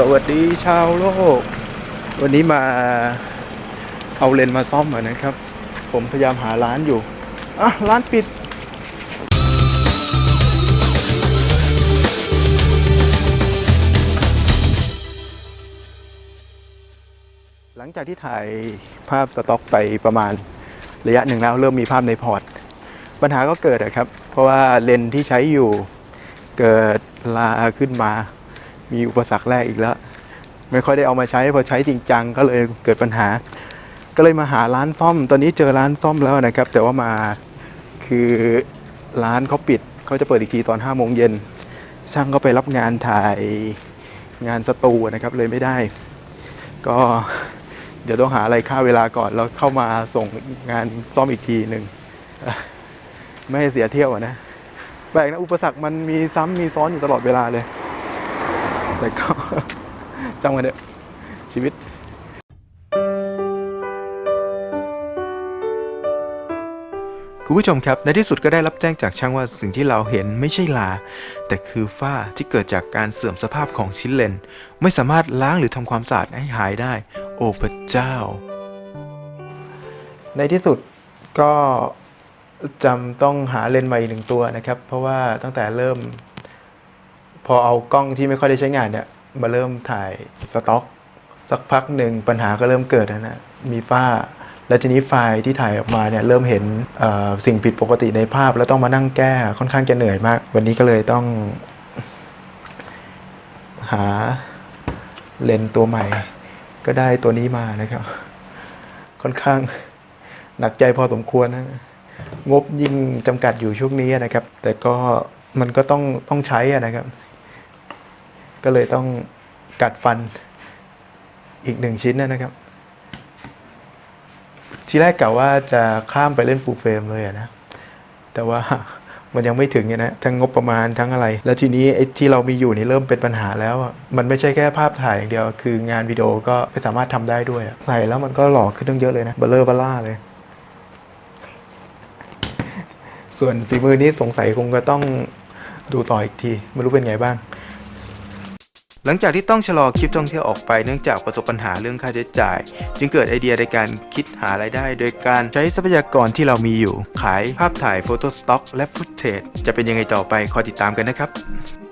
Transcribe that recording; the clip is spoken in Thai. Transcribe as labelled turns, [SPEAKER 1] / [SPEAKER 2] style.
[SPEAKER 1] สวัสดีชาวโลก วันนี้มาเอาเลนมาซ่อมอะนะครับ ผมพยายามหาร้านอยู่ อะ ร้านปิด หลังจากที่ถ่ายภาพสต็อกไปประมาณระยะหนึ่งแล้ว เริ่มมีภาพในพอร์ต ปัญหาก็เกิดอะครับ เพราะว่าเลนที่ใช้อยู่เกิดลาขึ้นมา มีอุปสรรคแรกอีกแล้ว ไม่ค่อยได้เอามาใช้พอใช้จริงจังก็เลยเกิดปัญหา ก็เลยมาหาร้านซ่อม ตอนนี้เจอร้านซ่อมแล้วนะครับ แต่ว่ามาคือร้านเขาปิดเขาจะเปิดอีกทีตอน5้าโมงเย็นช่างก็ไปรับงานถ่ายงานสตูนะครับเลยไม่ได้ ก็เดี๋ยวต้องหาอะไรค่าเวลาก่อนแล้วเข้ามาส่งงานซ่อมอีกทีหนึ่งไม่ให้เสียเที่ยวนะแปลกนะอุปสรรคมันมีซ้ำมีซ้อนอยู่ตลอดเวลาเลย แต่ก็จำกันเถอะชีวิต คุณผู้ชมครับ ในที่สุดก็ได้รับแจ้งจากช่างว่าสิ่งที่เราเห็นไม่ใช่ลา แต่คือฝ้าที่เกิดจากการเสื่อมสภาพของชิ้นเลนส์ไม่สามารถล้างหรือทำความสะอาดให้หายได้ โอ้พระเจ้า ในที่สุดก็จำต้องหาเลนส์ใหม่อีกหนึ่งตัวนะครับ เพราะว่าตั้งแต่เริ่ม พอเอากล้องที่ไม่ค่อยได้ใช้งานเนี่ยมาเริ่มถ่ายสต็อก สักพักหนึ่งปัญหาก็เริ่มเกิดแล้วนะมีฝ้า แล้วทีนี้ไฟล์ที่ถ่ายออกมาเนี่ยเริ่มเห็นสิ่งผิดปกติในภาพ แล้วต้องมานั่งแก้ค่อนข้างจะเหนื่อยมาก วันนี้ก็เลยต้องหาเลนส์ตัวใหม่ ก็ได้ตัวนี้มานะครับ ค่อนข้างหนักใจพอสมควรนะงบยิ่งจำกัดอยู่ช่วงนี้นะครับ แต่ก็มันก็ต้องต้องใช้นะครับ ก็เลยต้องกัดฟันอีกหนึ่งชิ้นนะครับ ทีแรกกะว่าจะข้ามไปเล่นฟูเฟรมเลยอะนะแต่ว่ามันยังไม่ถึงไงนะทั้งงบประมาณทั้งอะไร แล้วทีนี้ไอ้ที่เรามีอยู่นี่เริ่มเป็นปัญหาแล้วอะมันไม่ใช่แค่ภาพถ่ายอย่างเดียว คืองานวิดีโอก็ไม่สามารถทำได้ด้วยอะใส่แล้วมันก็หล่อขึ้นตั้งเยอะเลยนะเบลเลอร์เบล่าเลย ส่วนฝีมือนี้สงสัยคงก็ต้องดูต่ออีกที ไม่รู้เป็นไงบ้าง หลังจากที่ต้องชะลอคลิปท่องเที่ยวออกไปเนื่องจากประสบปัญหาเรื่องค่าใช้จ่าย จึงเกิดไอเดียในการคิดหารายได้ โดยการใช้ทรัพยากรที่เรามีอยู่ ขายภาพถ่ายโฟโต้สต็อกและฟุตเทจจะเป็นยังไงต่อไปคอยติดตามกันนะครับ